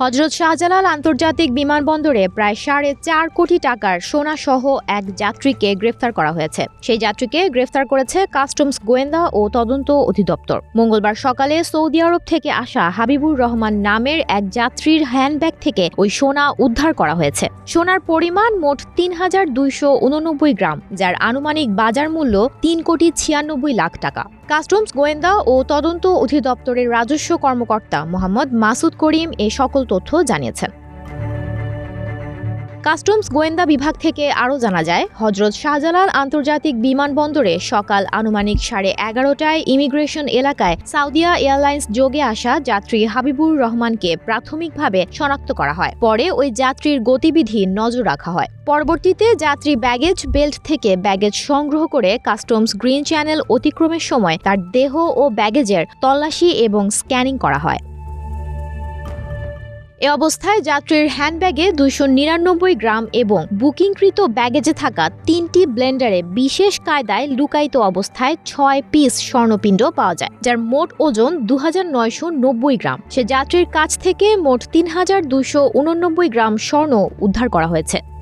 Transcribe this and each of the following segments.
হজরত শাহজালাল আন্তর্জাতিক বিমানবন্দরে প্রায় সাড়ে চার কোটি টাকার সোনা সহ এক যাত্রীকে গ্রেফতার করা হয়েছে। সেই যাত্রীকে গ্রেফতার করেছে কাস্টমস গোয়েন্দা ও তদন্ত অধিদপ্তর। মঙ্গলবার সকালে সৌদি আরব থেকে আসা হাবিবুর রহমান নামের এক যাত্রীর হ্যান্ডব্যাগ থেকে ওই সোনা উদ্ধার করা হয়েছে। সোনার পরিমাণ মোট তিন হাজার দুইশো উননব্বই গ্রাম, যার আনুমানিক বাজার মূল্য তিন কোটি ছিয়ানব্বই লাখ টাকা। কাস্টমস গোয়েন্দা ও তদন্ত অধিদপ্তরের রাজস্ব কর্মকর্তা মোহাম্মদ মাসুদ করিম এ সকল তথ্য জানিয়েছেন। কাস্টমস গোয়েন্দা বিভাগ থেকে আরও জানা যায়, হজরত শাহজালাল আন্তর্জাতিক বিমানবন্দরে সকাল আনুমানিক সাড়ে এগারোটায় ইমিগ্রেশন এলাকায় সাউদিয়া এয়ারলাইন্স যোগে আসা যাত্রী হাবিবুর রহমানকে প্রাথমিকভাবে শনাক্ত করা হয়। পরে ওই যাত্রীর গতিবিধি নজর রাখা হয়। পরবর্তীতে যাত্রী ব্যাগেজ বেল্ট থেকে ব্যাগেজ সংগ্রহ করে কাস্টমস গ্রিন চ্যানেল অতিক্রমের সময় তার দেহ ও ব্যাগেজের তল্লাশি এবং স্ক্যানিং করা হয়। এ অবস্থায় যাত্রীর হ্যান্ডব্যাগে দুইশো নিরানব্বই গ্রাম এবং বুকিংকৃত ব্যাগেজে থাকা তিনটি ব্লেন্ডারে বিশেষ কায়দায় লুকায়িত অবস্থায় ছয় পিস স্বর্ণপিণ্ড পাওয়া যায়, যার মোট ওজন দু গ্রাম। সে যাত্রীর কাছ থেকে মোট তিন হাজার দুইশো উননব্বই গ্রাম স্বর্ণ উদ্ধার করা হয়েছে।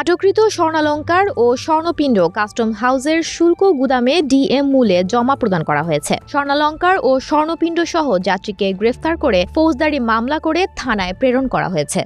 আটককৃত স্বর্ণালঙ্কার ও স্বর্ণপিণ্ড কাস্টম হাউসের শুল্ক গুদামে ডিএম মূলে জমা প্রদান করা হয়েছে। স্বর্ণালঙ্কার ও স্বর্ণপিণ্ড সহ যাত্রীকে গ্রেফতার করে ফৌজদারি মামলা করে থানায় প্রেরণ করা হয়েছে।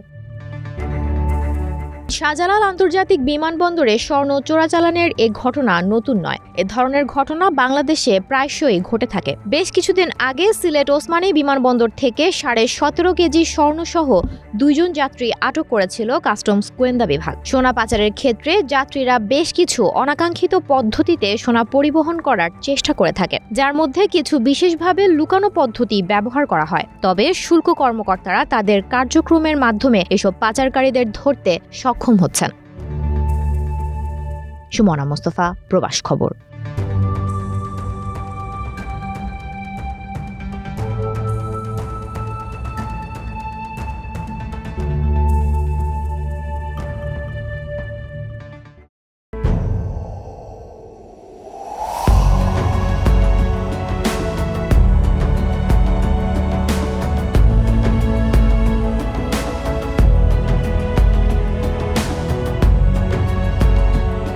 শাহজালাল আন্তর্জাতিক বিমানবন্দরে স্বর্ণ চোরাচালানের এ ঘটনা নতুন নয়। এ ধরনের ঘটনা বাংলাদেশে প্রায়শই ঘটে থাকে। বেশ কিছুদিন আগে সিলেট ওসমানী বিমানবন্দর থেকে সাড়ে সতেরো কেজি স্বর্ণসহ দুইজন যাত্রী আটক করেছিল কাস্টমস গোয়েন্দা বিভাগ। সোনা পাচারের ক্ষেত্রে যাত্রীরা বেশ কিছু অনাকাঙ্ক্ষিত পদ্ধতিতে সোনা পরিবহন করার চেষ্টা করে থাকে, যার মধ্যে কিছু বিশেষভাবে লুকানো পদ্ধতি ব্যবহার করা হয়। তবে শুল্ক কর্মকর্তারা তাদের কার্যক্রমের মাধ্যমে এসব পাচারকারীদের ধরতে সক্ষম হচ্ছেন। সুমনা মোস্তফা প্রবাস খবর।